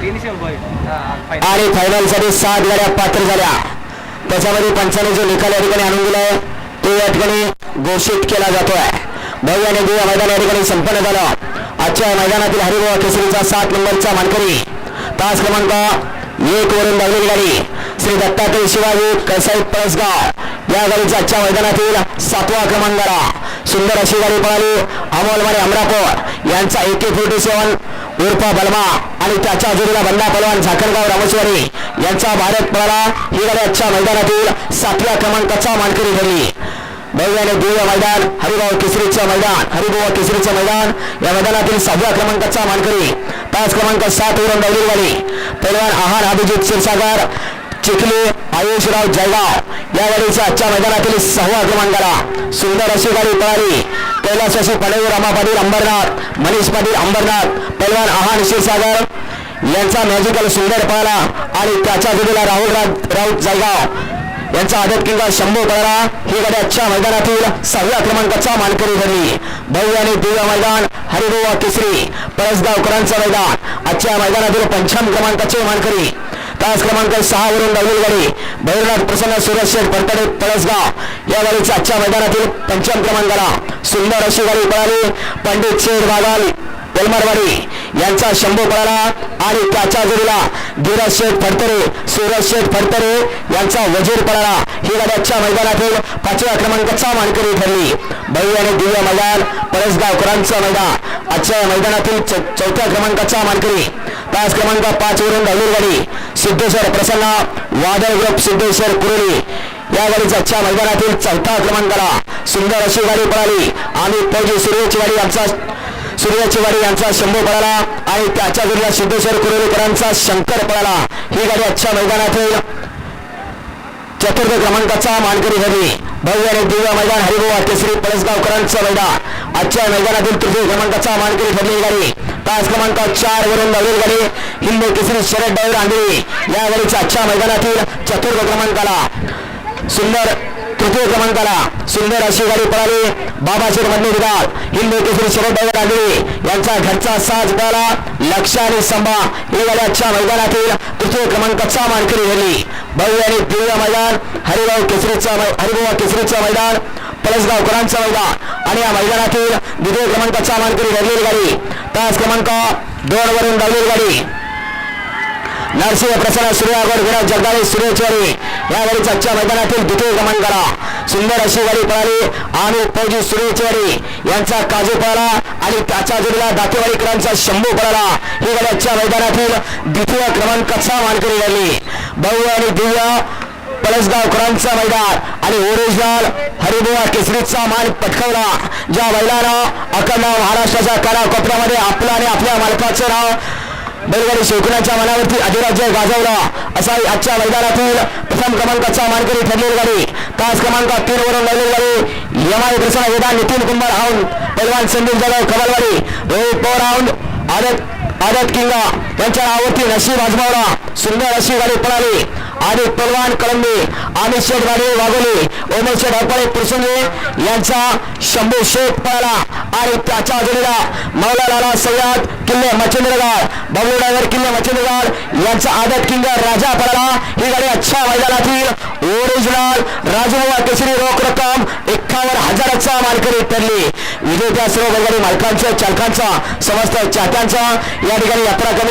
आणि फायनलसाठी सात गाड्या पात्र झाल्या. त्याच्यामध्ये पंचाने जो निकाल या ठिकाणी आणून दिलाय तो या ठिकाणी घोषित केला जातोय. भव्य आणि देव मैदान या ठिकाणी संपन्न झालं. आजच्या मैदानातील हरिभाऊ केसरीचा सात नंबरचा मानकरी. तास क्रमांक एक वरून लागलेली गाडी. श्री दत्तात्रय शिवाजी कसाई पळसगाव. या गाडीचा आजच्या मैदानातील सातवा क्रमांकाला. सुंदर अशी गाडी पळाली. अमोल अमरापूर. यांचा एके फोर्टी सेवन उर्फा बलमा आणि त्याच्या जोडीला बंडा पलवान झाकरगाव रामेश्वरी यांचा भारत पळाला. ही गाडी मैदानातील सातव्या क्रमांकाचा मानकरी ठरली. बैलाने आणि दिव्य मैदान हरिभाऊ केसरीचं मैदान हरिभाऊ केसरीचं मैदान. या मैदानातील सहाव्या क्रमांकाचा मानकरी. पाच क्रमांक सात वरून डावली गाडी. पैलवान आहार अभिजित क्षीरसागर चिखली आयुषराव जळगाव या गाडीच्या आजच्या मैदानातील सहाव्या क्रमांकाला. सुंदर अशी गाडी पळाली. कैलास अशी पडवी रामा पाटील अंबरनाथ मनीष पाटील अंबरनाथ पैलवान आहार क्षीरसागर. यांचा मॅजिकल सुंदर पळाला आणि त्याच्या जोडीला राहुल राऊत जयगाव. यांचा आदत किंवा शंभू पळाला. ही गाडी आजच्या मैदानातील सहाव्या क्रमांकाचा मानकरी ठरली. भव्य आणि दिव्य मैदान हरिभुवा केसरी परसगावकरांचं मैदान. आजच्या मैदानातील पंचम क्रमांकाचे मानकरी. तास क्रमांक सहा वरून डावली गाडी भैरनाथ प्रसन्न सुरेश शेठ परतडे पळसगाव. या गाडीच्या आजच्या मैदानातील पंचम क्रमांकाला सुंदर अशी गाडी पळाली. पंडित शेठ बागाल तेलमारवाडी यांचा शंभू पळाला आणि त्याच्या जोडीला धीरज शेठ फडतरे सूरज शेठ फडतरे यांचा वजीर पळाला. ही गाड्याच्या मैदानातील पाचव्या क्रमांकाचा मानकरी ठरली. भव्य आणि दिव्य मैदान पळसगावकरांचं मैदान. आजच्या मैदानातील चौथ्या क्रमांकाचा मानकरी. तास क्रमांक पाच वरून धावली गाडी सिद्धेश्वर प्रसन्ना वादळ ग्रुप सिद्धेश्वर कुरुली. या गाडीच्या मैदानातील चौथा क्रमांकाला सुंदर अशी गाडी पळाली. आणि फौजी सूर्याची गाडी यांचा सूर्याची गाडी यांचा शंभू पळाला. आणि त्याच्या जोडीला सिद्धेश्वर कुरोलीकरांचा शंकर पळाला. ही गाडी आजच्या मैदानातील चतुर्थ क्रमांकाचा मानकरी ठरली भव्य आणि दिव्य मैदान हरिभुवा केसरी पळसगावकरांचं मैदान. आजच्या मैदानातील तृतीय क्रमांकाचा मानकरी ठरली ही गाडी. तास क्रमांक चार वरून धावलेली गाडी. हिंद केसरी शरद डायवर आंधळी. या गाडीच्या आजच्या मैदानातील चतुर्थ क्रमांकाला सुंदर तृतीय क्रमांकाला सुंदर अशी गाडी पळाली. बाबाशेर मधले विधान हिंद केसरी शरद डायवर आंधळी. यांचा घरचा साथ पळाला. लक्ष आणि संभा ही गाडी आजच्या मैदानातील तृतीय क्रमांकाचा मानकरी झाली भव्य आणि दिव्य मैदान. हरिभाऊ केसरीचा हरिभाऊ केसरीचा मैदान. पळसगावकरांचा मैदान. आणि या मैदानातील द्वितीय क्रमांकाचा मानकरी धरलेली गाडी. तास क्रमांक दोन वरून धावलेली गाडी. नरसिंह प्रसन्न सूर्यागड विनोद जगदाळे सूर्यचवारी या गाडीच्या आजच्या मैदानातील द्वितीय क्रमांकाला सुंदर अशी गाडी पळाली. आणि फौजी सूर्यचवारी यांचा काजू पळाला आणि त्याच्या जोडीला दातेवाडीकरांचा शंभू पळाला. ही गाडी आजच्या मैदानातील द्वितीय क्रमांकाचा मानकरी झाली भव्य आणि दिव्य पळसगावकरांचं मैदान आणि ओरिजिनल हरिबुवा केसरीचा मान पटकवला. ज्या बैलानं अखंड महाराष्ट्राच्या कानाकोपऱ्यामध्ये आपलं आणि आपल्या मालकाचं नाव बैलगाडी शेवकऱ्यांच्या मनावरती अधिराज्य गाजवला. असा आजच्या मैदानातील प्रथम क्रमांकाचा मानकरी ठरलेली गाडी. तास क्रमांक तीन वरून लागलेली गाडी. यमाई प्रसन्न वेदा नितीन कुंभार हाऊन पैलवान संदीप जाधव कमलवाडी रोहित पवार हाऊन आदत आदत किंगा यांच्या नावावरती नशीब आजमावला. सुंदर अशी गाडी पळाली. आणि पलवान कळंबे अमित शेठ गाडी वागवली उमेश शेठ हरपळे पुरसुंगे यांचा शंभू शेठ पळाला. आणि त्याच्या जोडीला मौला लाला किल्ले मच्छिंद्रगड बाबू किल्ले मच्छिंद्रगड यांचा आदत किंग राजा पळाला. ही गाडी अच्छा मैदानातील ओरिजिनल राजभुवा केसरी रोख रक्कम एकावन्न हजाराचा मालकरी ठरली. विजेत्या सर्व बैलगाडी मालकांचा चालकांचा समस्त चाहत्यांचा या ठिकाणी यात्रा कमी